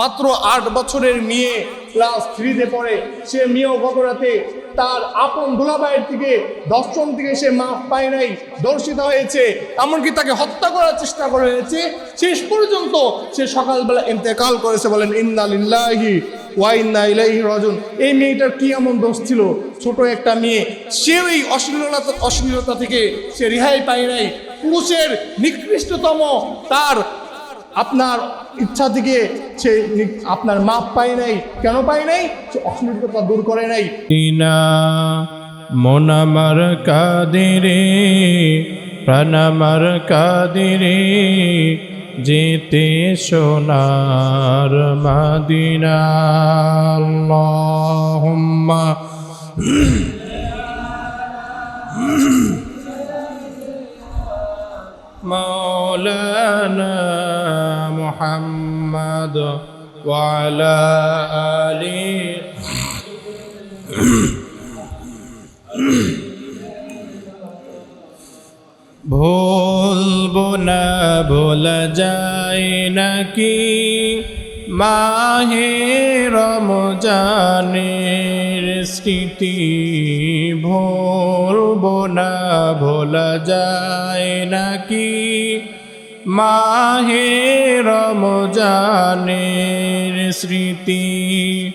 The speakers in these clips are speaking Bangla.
মাত্র আট বছরের মেয়ে ক্লাস থ্রিতে পড়ে। সে মেয়েও গত তার আপন দুলাভাইয়ের থেকে দর্শন থেকে সে মাফ পায় নাই, দর্শিত হয়েছে। এমনকি তাকে হত্যা করার চেষ্টা করা হয়েছে। শেষ পর্যন্ত সে সকালবেলা ইন্তেকাল করেছে বলেন, ইন্না লিল্লাহি ওয়া ইন্না ইলাইহি রাজিউন। এই মেয়েটার কি এমন দোষ ছিল? ছোট একটা মেয়ে। সে ওই অশ্লীলতা অশ্লীলতা থেকে সে রেহাই পায় নাই। পুরুষের নিকৃষ্টতম তার আপনার ইচ্ছা থেকে সে আপনার মাপ পায় নাই। কেন পায় নাই? সে অশ্লীলতা দূর করে নাই। মন আমার কাদিরে, প্রাণ আমার কাদিরে, যেতে সোনার মাদিনা। আল্লাহুম্মা। مولانا محمد وعلى آله ভুলবো না ভোলা যায় নাকি মাহে রমজানের স্মৃতি ভুলবো না ভোলা যায় নাকি? মাহে রমজানের স্মৃতি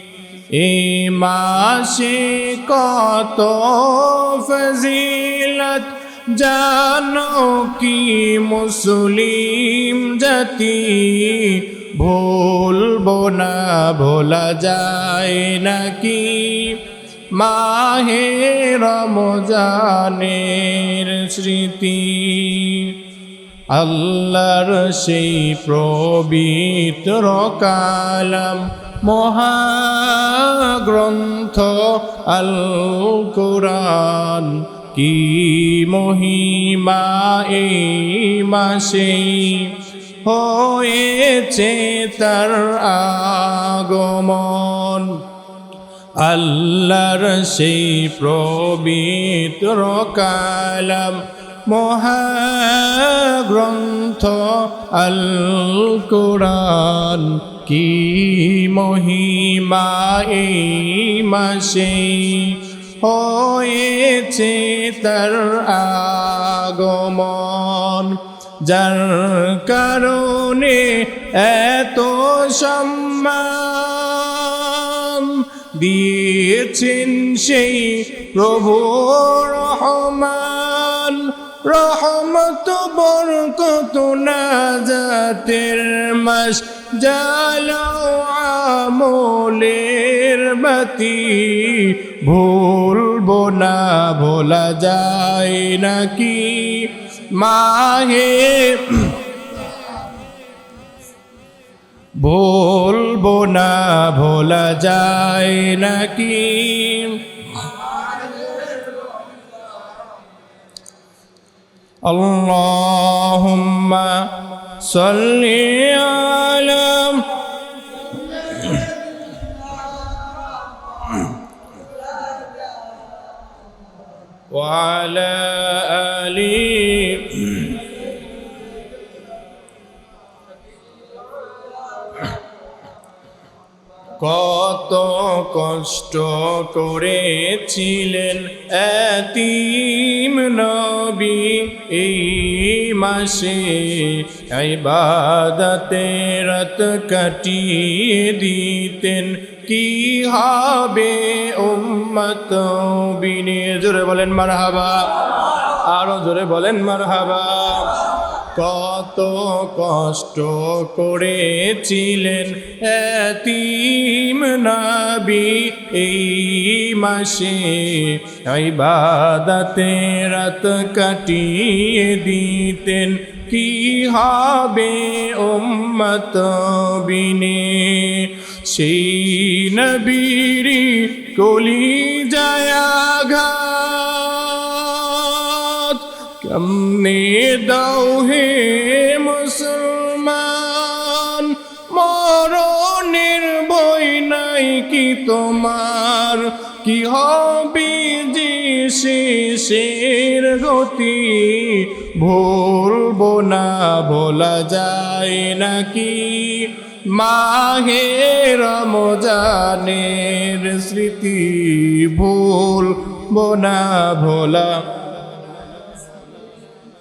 এই মাসে কত ফজিলত জানো কি মুসলিম জাতি? ভুলবো না ভোলা যায় নাকি? মাহে রমজানের স্মৃতি। আল্লাহর সেই প্রবিত্র কালাম মহাগ্রন্থ আল কোরআন। কি মহিমা এই মাসে হয়েছে তার আগমন? আল্লাহর সেই প্রবিত্র কালাম মহাগ্রন্থ আল কোরআন কি মহিমা এই মাসে হয়েছে তার আগমন? যার কারণে এত সম্মান দিয়েছেন সেই প্রভু রহমান। রহমত, বরকত না জাতের মাস জালাও আমলের বাতি। ভুলবো না, ভোলা যায় নাকি? মাহে বলবো না ভোলা যায় নাকি اللهم صل على কষ্ট করেছিলেন এতিম নবী এই মাসে ইবাদতে রাত কাটিয়ে দিতেন। কি হবে উম্মত বিনে? জোরে বলেন মারহাবা। আরও জোরে বলেন মারহাবা। কত কষ্ট করেছিলেন এতিম নাবি এই মাসে। ইবাদতে রাত কাটিয়ে দিতেন, কি হবে উম্মত বিনে? সেই নবীরি কলি জায়াঘাত কেমনে দাও হে মুসলমান, মরণের বই নাই কি তোমার? কি হবে যে শেষের গতি? ভুলবো না, ভোলা যায় নাকি? মাহে রমজানের স্মৃতি ভুল বোনা ভোলা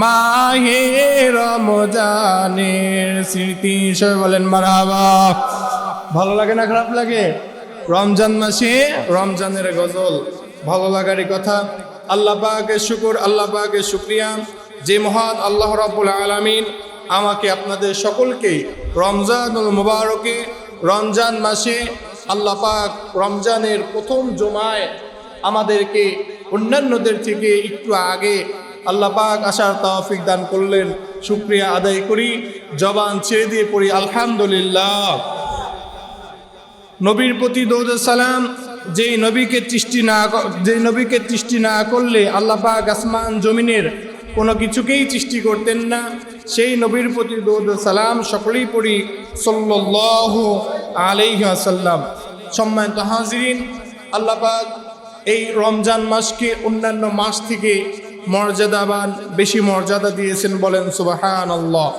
মাহে রমজানের স্মৃতি সবাই বলেন মারাবা। ভালো লাগে না, খারাপ লাগে? রমজান মাসে রমজানের গজল ভালো লাগারই কথা। আল্লাহ পাকের শুকুর, আল্লাহ পাকের শুক্রিয়া। যে মহান আল্লাহ রাব্বুল আলামিন আমাকে আপনাদের সকলকে রমজানুল মুবারকে, রমজান মাসে আল্লাহ পাক রমজানের প্রথম জমায় আমাদেরকে অন্যান্যদের থেকে একটু আগে আল্লাহ পাক আসার তৌফিক দান করলেন। শুক্রিয়া আদায় করি। জবান ছেড়ে দিয়ে পড়ি, আলহামদুলিল্লাহ। নবীর প্রতি দৌদ সালাম, যেই নবীকে সৃষ্টি না যেই নবীকে সৃষ্টি না করলে আল্লাহ পাক আসমান জমিনের কোনো কিছুকেই সৃষ্টি করতেন না। সেই নবীর প্রতি দৌদ সালাম সকলেই পড়ি, সাল্লাল্লাহু আলাইহি আসাল্লাম সম্মানিত হাজিরিন, আল্লাহ পাক এই রমজান মাসকে অন্যান্য মাস থেকে মর্যাদাবান, বেশি মর্যাদা দিয়েছেন বলেন সুবাহান আল্লাহ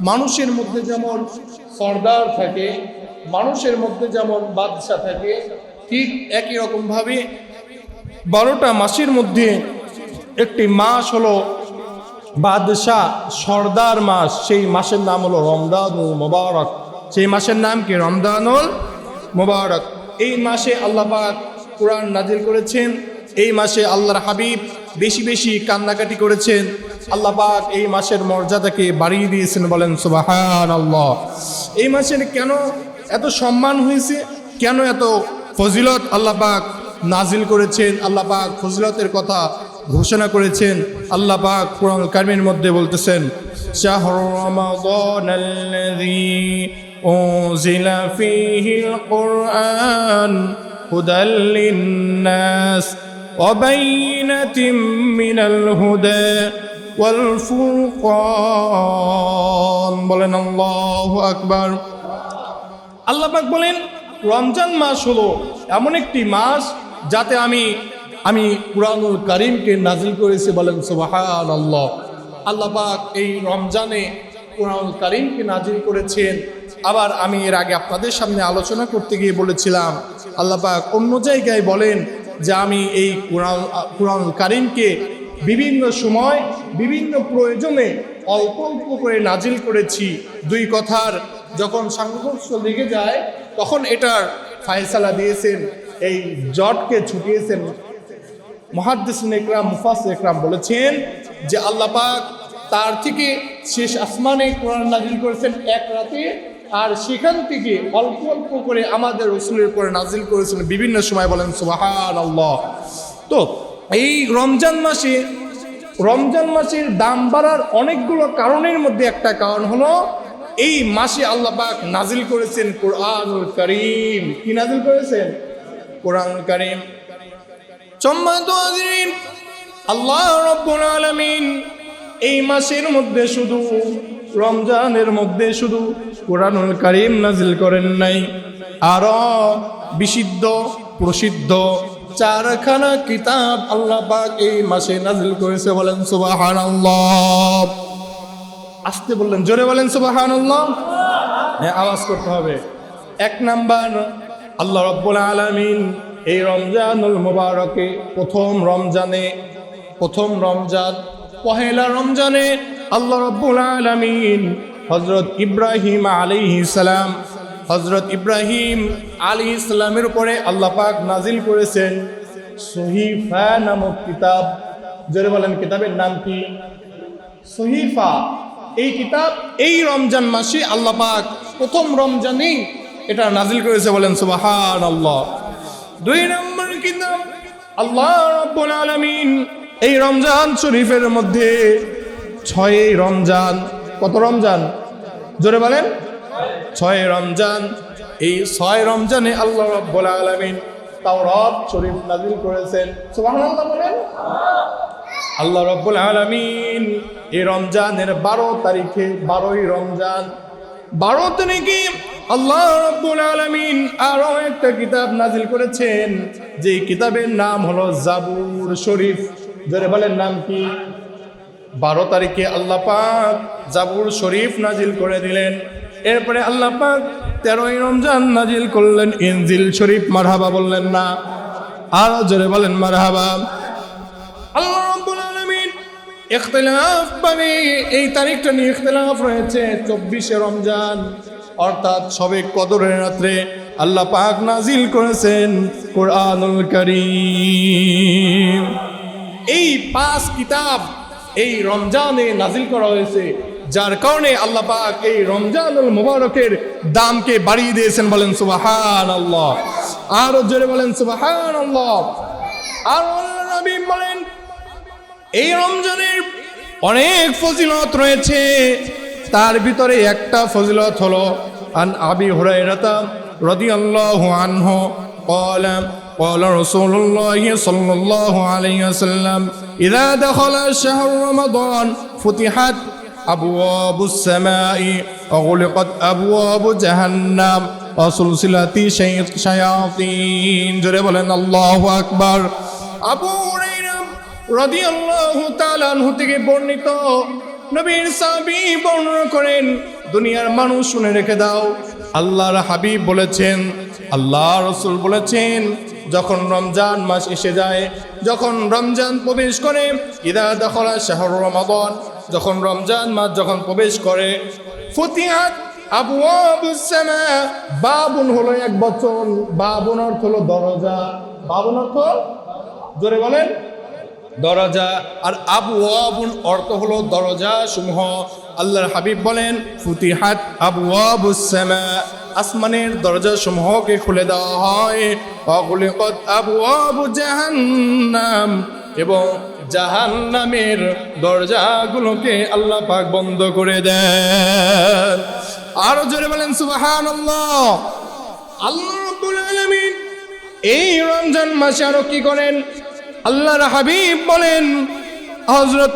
মানুষের মধ্যে যেমন সর্দার থাকে, মানুষের মধ্যে যেমন বাদশা থাকে, ঠিক একই রকমভাবে বারোটা মাসের মধ্যে একটি মাস হলো বাদশাহ সর্দার মাস। সেই মাসের নাম হলো রমদানুল মোবারক। সেই মাসের নাম কি? রমদানুল মোবারক। এই মাসে আল্লাহ পাক কোরআন নাজিল করেছেন। এই মাসে আল্লাহর হাবিব বেশি বেশি কান্নাকাটি করেছেন। আল্লাহ পাক এই মাসের মর্যাদাকে বাড়িয়ে দিয়েছেন বলেন সুবাহান আল্লাহ এই মাসের কেন এত সম্মান হয়েছে? কেন এত ফজিলত আল্লাহ পাক নাজিল করেছেন? আল্লাহ পাক ফজিলতের কথা ঘোষণা করেছেন। আল্লাহ পাক কোরআন কারিমের মধ্যে বলতেছেন, শাহর রমাদান আল্লাযী উনজিলা ফীহিল কুরআন হুদাল লিন-নাস وبينة من الهدى والفرقان বলেন আল্লাহু আকবার আল্লাহ পাক বলেন রমজান মাস হলো এমন একটি মাস যাতে আমি আমি কুরআনুল করিমকে নাজিল করেছি বলেন সুবাহান আল্লাহ আল্লাহ পাক এই রমজানে কুরআনুল করিমকে নাজিল করেছেন আবার আমি এর আগে আপনাদের সামনে আলোচনা করতে গিয়ে বলেছিলাম আল্লাহ পাক অন্য জায়গায় বলেন যে আমি এই কুরআন, কুরআনুল করিমকে বিভিন্ন সময় বিভিন্ন প্রয়োজনে অল্প অল্প করে নাজিল করেছি। দুই কথার যখন সংঘর্ষ লেগে যায়, তখন এটার ফায়সালা দিয়েছেন, এই জটকে ছুটিয়েছেন মহাদ্দিসিন একরাম মুফাস একরাম বলেছেন যে আল্লাহ পাক তার থেকে শেষ আসমানে কোরআন নাজিল করেছেন এক রাতে। আর সেখান থেকে অল্প অল্প করে আমাদের রসুলের উপরে নাজিল করেছেন বিভিন্ন সময় বলেন সুবাহান আল্লাহ তো এই রমজান মাসে, রমজান মাসের দাম বাড়ার অনেকগুলো কারণের মধ্যে একটা কারণ হলো, এই মাসে আল্লাহ পাক নাজিল করেছেন কোরআনুল করিম। কি নাজিল করেছেন? কোরআন করিম। আল্লাহ রব্বুল আলামিন এই মাসের মধ্যে শুধু, রমজানের মধ্যে শুধু কোরআনুল কারিম নাজিল করেন নাই। আরও বিশুদ্ধ, প্রসিদ্ধ চারখানা কিতাব আল্লাহ পাক এই মাসে নাজিল করেছে বলেন সুবহানাল্লাহ। আসতে বললেন, জোরে বলেন সুবহানাল্লাহ। হ্যাঁ আওয়াজ করতে হবে। এক নাম্বার, আল্লাহ রব্বুল আলামিন এই রমজানুল মুবারকে প্রথম রমজানে, প্রথম রমজান, পহেলা রমজানে আল্লাহ রব্বুল আলামিন হজরত ইব্রাহিম আলাইহিস সালাম, হজরত ইব্রাহিম আলী ইসলামের উপরে আল্লাহ পাক নাজিল করেছেন সহিফা নামক কিতাব। জোরে বলেন, কিতাবের নাম কি? সহিফা। এই কিতাব এই রমজান মাসে আল্লাহ পাক প্রথম রমজানেই এটা নাজিল করেছে বলেন সুবাহান আল্লাহ দুই নম্বর কিতাব, আল্লাহ রাব্বুল আলামিন এই রমজান শরীফের মধ্যে ছয় রমজান। কত রমজান? জোরে বলেন। ছয় রমজান, এই ছয় রমজানে আল্লাহ রাব্বুল আলামিন তাওরাত শরীফ নাজিল করেছেন। বলেন। আল্লাহ রব্বুল আলামিন এই রমজানের বারো তারিখে, বারোই রমজান বারো তারিখে আল্লাহ রব্বুল আলামিন আরও একটা কিতাব নাজিল করেছেন। যে কিতাবের নাম হলো জাবুর শরীফ। জোরে বলেন, নাম কি? বারো তারিখে আল্লাহ পাক জাবুর শরীফ নাজিল করে দিলেন। এরপরে আল্লাহ পাক তেরোই রমজান নাজিল করলেন। ইনজিল শরীফ মারহাবা বললেন না। আরও জোরে বলেন মারহাবা। আল্লাহ ইখতিলাফ মানে এই তারিখটা নিয়ে ইখতিলাফ রয়েছে চব্বিশে রমজান। অর্থাৎ সবে কদরের রাত্রে আল্লাহ পাক নাজিল করেছেন কোরআনুল করিম। এই পাঁচ কিতাব এই রমজানে নাজিল করা হয়েছে, যার কারণে আল্লাহ পাক এই রমজানুল মুবারকের দামকে বাড়িয়ে দিয়েছেন বলেন সুবাহান আল্লাহ আরও জোরে বলেন সুবাহান আল্লাহ আর নবী বলেন, এই রমজানের অনেক ফজিলত রয়েছে। তার ভিতরে একটা ফজিলত হলো, আন আবি হুরাইরাতা রাদিয়াল্লাহু আনহু قال قال رسول الله صلى الله عليه وسلم إذا دخل شهر رمضان فتحت أبواب السماء وغلقت أبواب جهنم وسلسلة شي- شياطين جري بلن الله أكبر আবু হুরাইরা রাদিয়াল্লাহু তাআলা আনহু থেকে বর্ণিত নবীর সাহাবী বর্ণনা করেন দুনিয়ার মানুষ শুনে রেখে দাও আল্লাহর হাবিব বলেছেন, আল্লাহ রসুল বলেছেন, যখন রমজান মাস এসে যায়, যখন রমজান প্রবেশ করে, ইদা দখলা শাহর রমাবন যখন রমজান মাস যখন প্রবেশ করে, ফতিহাত বাবুন হলো এক বচন, বাবুন অর্থ হলো দরজা, বাবুন অর্থ, জোরে বলেন দরজা, আর আবু আবুন অর্থ হলো দরজা সমূহ আল্লাহর হাবিব বলেন, ফুতিহাত আবু আবুসামা আসমানের দরজা সমূহকে খুলে দেওয়া হয়। অগুলিকত আবু আবু জাহান্নাম এবং জাহান্নামের দরজাগুলোকে আল্লাহ পাক বন্ধ করে দেন। আরও জোরে বলেন সুবাহান আল্লাহ আল্লাহ এই রমজান মাসে আরও কি করেন? আল্লাহর হাবিব বলেন হযরত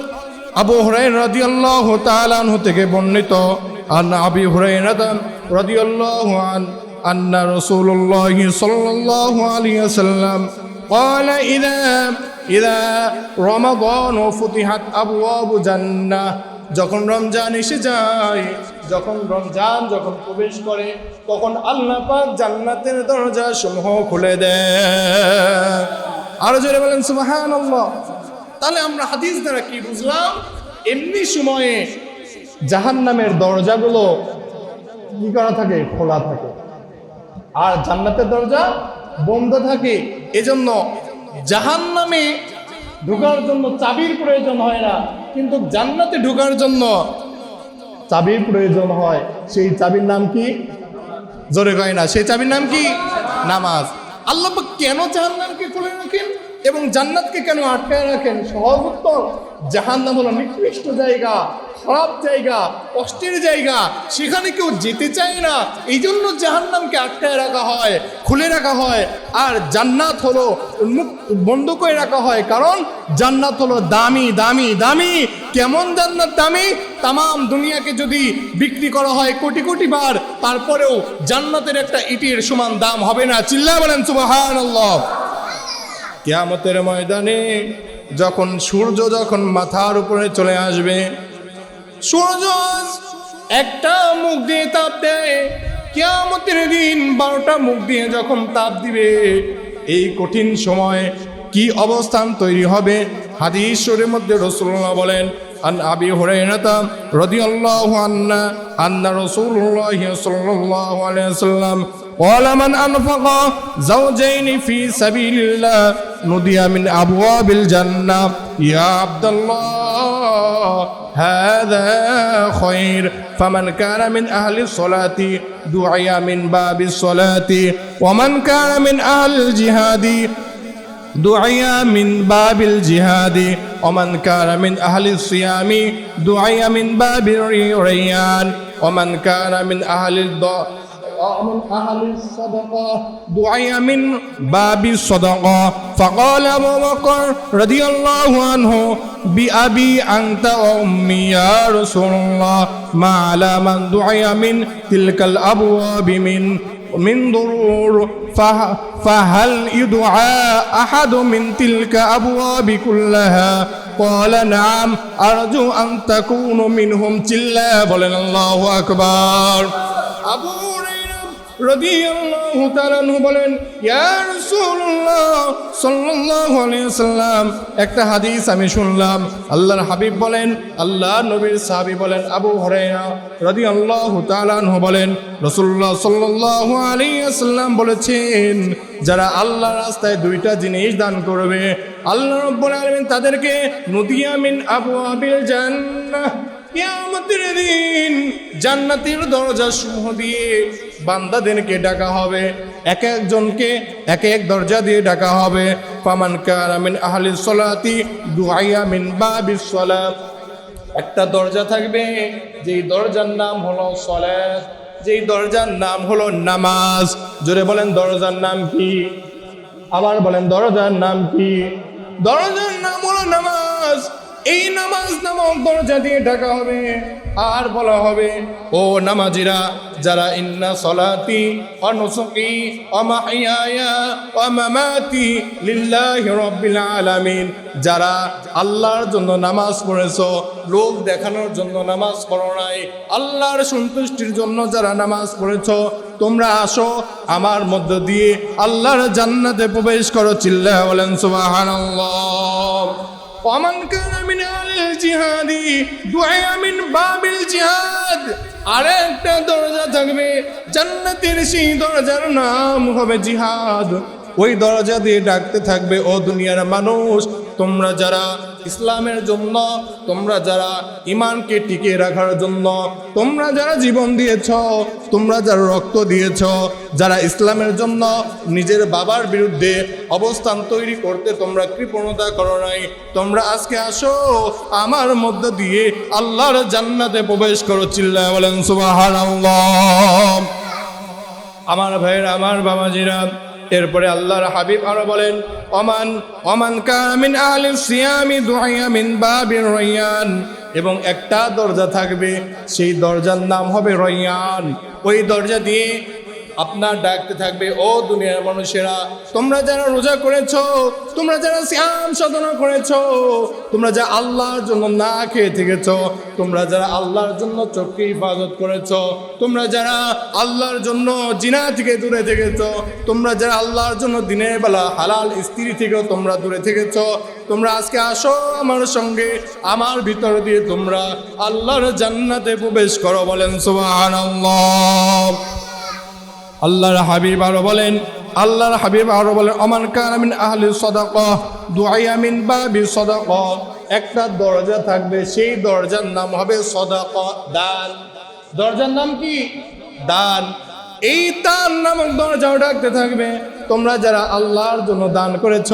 আবু হুরায়রা রাদিয়াল্লাহু তাআলা আনহু থেকে বর্ণিত আন আবি হুরায়রা রাদিয়াল্লাহু আন আন্না রাসূলুল্লাহ সাল্লাল্লাহু আলাইহি ওয়াসাল্লাম قال إذا إذا رمضان فتحت أبواب جنة যখন রমজান এসে যায় যখন রমজান যখন প্রবেশ করে তখন আল্লাহ পাক জান্নাতের দরজা সমূহ খুলে দেয় আরও জোরে বলেন সুবাহান তাহলে আমরা হাদিস দ্বারা কি বুঝলাম? এমনি সময়ে জাহান নামের দরজাগুলো কি করা থাকে? খোলা থাকে। আর জান্নাতের দরজা বন্ধ থাকে। এজন্য জাহান নামে ঢোকার জন্য চাবির প্রয়োজন হয় না। কিন্তু জান্নাতে ঢোকার জন্য চাবির প্রয়োজন হয়। সেই চাবির নাম কি? জোরে কয় না, সেই চাবির নাম কি? নামাজ। আল্লাহ কেন জাহান্নামকে খুলে রাখেন এবং জান্নাতকে কেন আটকায় রাখেন? সহজ উত্তর জাহান্নাম হলো নিকৃষ্ট জায়গা, খারাপ জায়গা, কষ্টের জায়গা। সেখানে কেউ যেতে চায় না। এই জন্য জাহান্নামকে আটকায় রাখা হয়, খুলে রাখা হয়। আর জান্নাত হলো বন্ধ করে রাখা হয়। কারণ জান্নাত হলো দামি দামি দামি। কেমন জান্নাত দামি? তাম দুনিয়াকে যদি বিক্রি করা হয় কোটি কোটি বার, তারপরেও জান্নাতের একটা ইটির সমান দাম হবে না। চিল্লা বলেন আল্লাহ কিয়ামতের ময়দানে যখন সূর্য যখন মাথার উপরে চলে আসবে, সূর্য একটা মুখ দিয়ে তাপ দেয়। কেমতের দিন বারোটা মুখ দিয়ে যখন তাপ দিবে, এই কঠিন সময়ে কি অবস্থান তৈরি হবে? হাদিসের মধ্যে রসুল্লাহ বলেন, আন আবি হুরাইরাতা রাদিয়াল্লাহু আন্না আন্না রাসূলুল্লাহ সাল্লাল্লাহু قال من أنفق زوجين في سبيل الله نودي من أبواب الجنة. يا عبد الله هذا خير. فمن كان من أهل الصلاة دعي من باب الصلاة. ومن كان من أهل الجهاد دعي من باب الجهاد. ومن كان من أهل الصيام دعي من باب الريان. ومن كان من أهل الض ومن أهل الصدقة دعي من باب الصدقة فقال أبو بكر رضي الله عنه بأبي أنت وأمي يا رسول الله ما على من دعي من تلك الأبواب من من ضرور فه- فهل يدعى أحد من تلك أبواب كلها قال نعم أرجو أن تكون منهم تلا بلن الله أكبر أبو هريرة রাদিয়াল্লাহু তাআলা বলেন, ইয়া সাল্লাম একটা হাদিস আমি শুনলাম। আল্লাহর হাবিব বলেন আল্লাহ নবীর সাহাবী বলেন, আবু হুরায়রা রাদিয়াল্লাহু তাআলা আনহু বলেন, রাসূলুল্লাহ সাল্লাল্লাহু আলাইহি সাল্লাম বলেছেন, যারা আল্লাহ রাস্তায় দুইটা জিনিস দান করবে, আল্লাহ রাব্বুল আলামিন তাদেরকে নুদিয়া মিন আবওয়াবিল জান্নাহ কিয়ামতের দিন জান্নাতের দরজা সমূহ দিয়ে বান্দাদেরকে ডাকা হবে। এক একজনকে এক এক দরজা দিয়ে ডাকা হবে। ফামান কানা মিন আহলি সলাতি দুআইয়া মিন বাবিস সলাত। একটা দরজা থাকবে, যেই দরজার নাম হলো সলাত, যেই দরজার নাম হলো নামাজ। জোরে বলেন, দরজার নাম কি? আবার বলেন, দরজার নাম কি? দরজার নাম হলো নামাজ। এই নামাজ নামক দরজা দিয়ে ডাকা হবে, আর বলা হবে, ও নামাজিরা, যারা ইন্না সলাতি অনুসুকি, অমাহিয়ায়া অমামাতি লিল্লাহি রাব্বিল আলামিন। যারা আল্লাহর জন্য নামাজ পড়েছো লোক দেখানোর জন্য নামাজ পড়ো নাই, আল্লাহর সন্তুষ্টির জন্য যারা নামাজ পড়েছো, তোমরা আসো, আমার মধ্য দিয়ে আল্লাহর জান্নাতে প্রবেশ করো চিল্লা বলেন সুবহানাল্লাহ। ওমান কানা মিন আলিল জিহাদি দুআয়া মিন বাবিল জিহাদ। আরেকটা দরজা থাকবে, জান্নাতের সেই দরজার নাম হবে জিহাদ। ওই দরজা দিয়ে ডাকতে থাকবে, ও দুনিয়ার মানুষ, তোমরা যারা ইসলামের জন্য, তোমরা যারা ইমানকে টিকে রাখার জন্য, তোমরা যারা জীবন দিয়েছ, তোমরা যারা রক্ত দিয়েছ, যারা ইসলামের জন্য নিজের বাবার বিরুদ্ধে অবস্থান তৈরি করতে তোমরা কৃপণতা করো নাই, তোমরা আজকে আসো, আমার মধ্য দিয়ে আল্লাহর জান্নাতে প্রবেশ করো চিল্লা বলেন, সুবহানাল্লাহ। আমার ভাইয়ের, আমার বাবাজিরা এরপরে আল্লাহর হাবিব আরও বলেন অমান অমান কামিন আহলি সিয়ামি দুআইয়া মিন বাবির এবং একটা দরজা থাকবে, সেই দরজার নাম হবে রয়ান ওই দরজা দিয়ে আপনার ডাকতে থাকবে, ও দুনিয়ার মানুষেরা। তোমরা যারা রোজা করেছ, তোমরা যারা শ্যাম সাধনা করেছ, তোমরা যা আল্লাহর জন্য না খেয়ে থেকেছো, তোমরা যারা আল্লাহর জন্য চোখকে হিফাজত করেছ, তোমরা যারা আল্লাহর জন্য জিনা থেকে দূরে থেকেছো, তোমরা যারা আল্লাহর জন্য দিনের বেলা হালাল স্ত্রী থেকেও তোমরা দূরে থেকেছো, তোমরা আজকে আসো আমার সঙ্গে, আমার ভিতর দিয়ে তোমরা আল্লাহর জান্নাতে প্রবেশ করো বলেন সুবহানাল্লাহ। আল্লাহর হাবিব আরও বলেন, আল্লাহর হাবিব আরও বলেন, অমান কানামিন আহলি সদাক দুআমিন মিন বাবি সদাক। একটা দরজা থাকবে, সেই দরজার নাম হবে সদাক, দান। দরজার নাম কি? দান। এই দান নামক দরজাও ডাকতে থাকবে। তোমরা যারা আল্লাহর জন্য দান করেছ,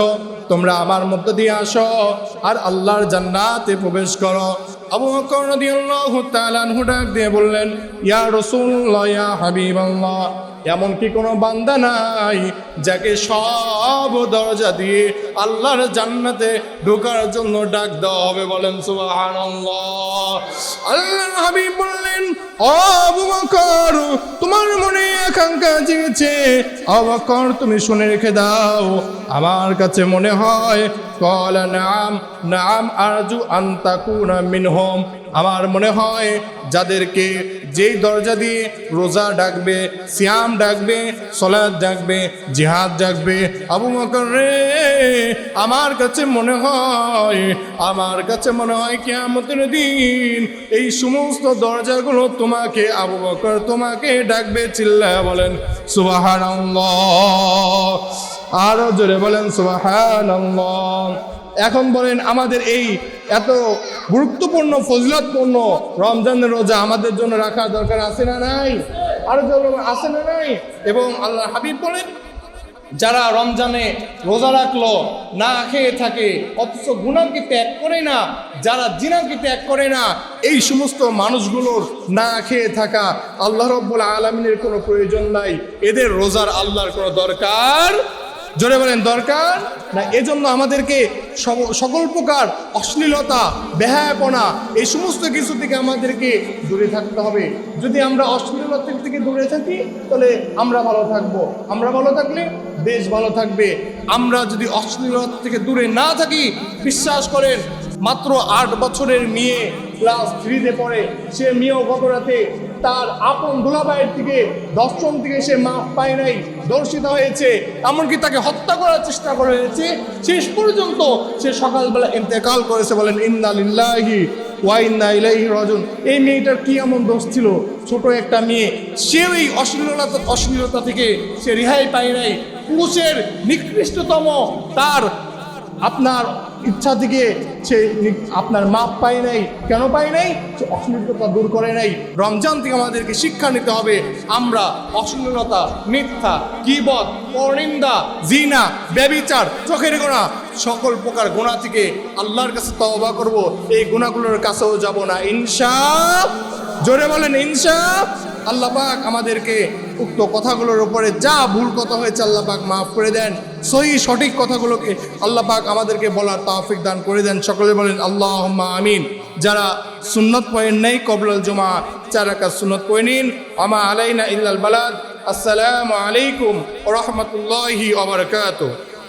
তোমরা আমার মধ্য দিয়ে আসো আর আল্লাহর জান্নাতে প্রবেশ করো। আবু বকর রাদিয়াল্লাহু তাআলা ডাক দিয়ে বললেন, ইয়া রাসূলুল্লাহ, ইয়া হাবিবাল্লাহ, এমন কি কোনো বান্দা নাই যাকে সব দরজা দিয়ে আল্লাহর জান্নাতে ঢোকার জন্য ডাক দেওয়া হবে? বলেন, সুবহানাল্লাহ। আল্লাহর হাবিব বললেন আবু তোমার মনে আকাঙ্ক্ষা জেগেছে। অবকর তুমি শুনে রেখে দাও। আমার কাছে মনে হয় কল নাম নাম আরজু আন্তাকুনা মিনহম। আমার মনে হয় যাদেরকে যেই দরজা দিয়ে রোজা ডাকবে, সিয়াম ডাকবে সলাদ ডাকবে, জিহাদ ডাকবে, আবু বকর রে, আমার কাছে মনে হয়, আমার কাছে মনে হয় কেয়ামতের দিন এই সমস্ত দরজাগুলো তোমাকে, আবু বকর তোমাকে ডাকবে, চিল্লা বলেন, সুবহানাল্লাহ। আরও জোরে বলেন, সুবহানাল্লাহ। এখন বলেন আমাদের এই এত গুরুত্বপূর্ণ, ফজিলতপূর্ণ রমজানের রোজা আমাদের জন্য রাখা দরকার আছে না নাই? আরও আছে না নাই? এবং আল্লাহ হাবিব বলেন, যারা রমজানে রোজা রাখল, না খেয়ে থাকে, অথচ গুণাকে ত্যাগ করে না, যারা জিনাকে ত্যাগ করে না, এই সমস্ত মানুষগুলোর না খেয়ে থাকা আল্লাহ রব্বুল আলমিনের কোনো প্রয়োজন নাই। এদের রোজার আল্লাহর কোনো দরকার জোরে বলেন, দরকার? না, এজন্য আমাদেরকে সকল প্রকার অশ্লীলতা, বেহায়াপনা, এই সমস্ত কিছু থেকে আমাদেরকে দূরে থাকতে হবে। যদি আমরা অশ্লীলতার থেকে দূরে থাকি, তাহলে আমরা ভালো থাকব। আমরা ভালো থাকলে দেশ ভালো থাকবে। আমরা যদি অশ্লীলতা থেকে দূরে না থাকি, বিশ্বাস করেন, মাত্র আট বছরের মেয়ে ক্লাস থ্রিতে পড়ে, সে মেয়েও গত রাতে তার আপন দুলাভাইয়ের থেকে দর্শন থেকে সে মাফ পায় নাই, দর্শিত হয়েছে। এমনকি তাকে হত্যা করার চেষ্টা করা হয়েছে। শেষ পর্যন্ত সে সকালবেলা ইন্তেকাল করেছে বলেন, ইন্না লিল্লাহি ওয়াইন্না ইলাইহি রাজুন এই মেয়েটার কি এমন দোষ ছিল? ছোট একটা মেয়ে, সেও এই অশ্লীলতা অশ্লীলতা থেকে সে রেহাই পায় নাই। পুরুষের নিকৃষ্টতম তার আপনার ইচ্ছা থেকে সে আপনার মাপ পায় নাই, কেন পায় নাই? সে অশ্লীলতা দূর করে নাই। রমজান থেকে আমাদেরকে শিক্ষা নিতে হবে, আমরা অশ্লীলতা, মিথ্যা কিবত পরনিন্দা জিনা, ব্যবিচার, চোখের গোনা, সকল প্রকার গোনা থেকে আল্লাহর কাছে তওবা করব। এই গুণাগুলোর কাছেও যাব না, ইনশা জোরে বলেন, ইনশা আল্লাহ পাক আমাদেরকে উক্ত কথাগুলোর উপরে যা ভুল কথা হয়েছে আল্লাহ পাক মাফ করে দেন, সহি সঠিক কথাগুলোকে আল্লাহ পাক আমাদেরকে বলার তাফিক দান করে দেন। সকলে বলেন আল্লাহ আমিন। যারা সুন্নত পয়েন নেই, কবলাল জমা চারাকা সুন্নত পয়ে নিন। আমা আলাইনা ইল্লাল বালাদ। আসসালামু আলাইকুম রাহমাতুল্লাহি ওয়া বারাকাতুহু।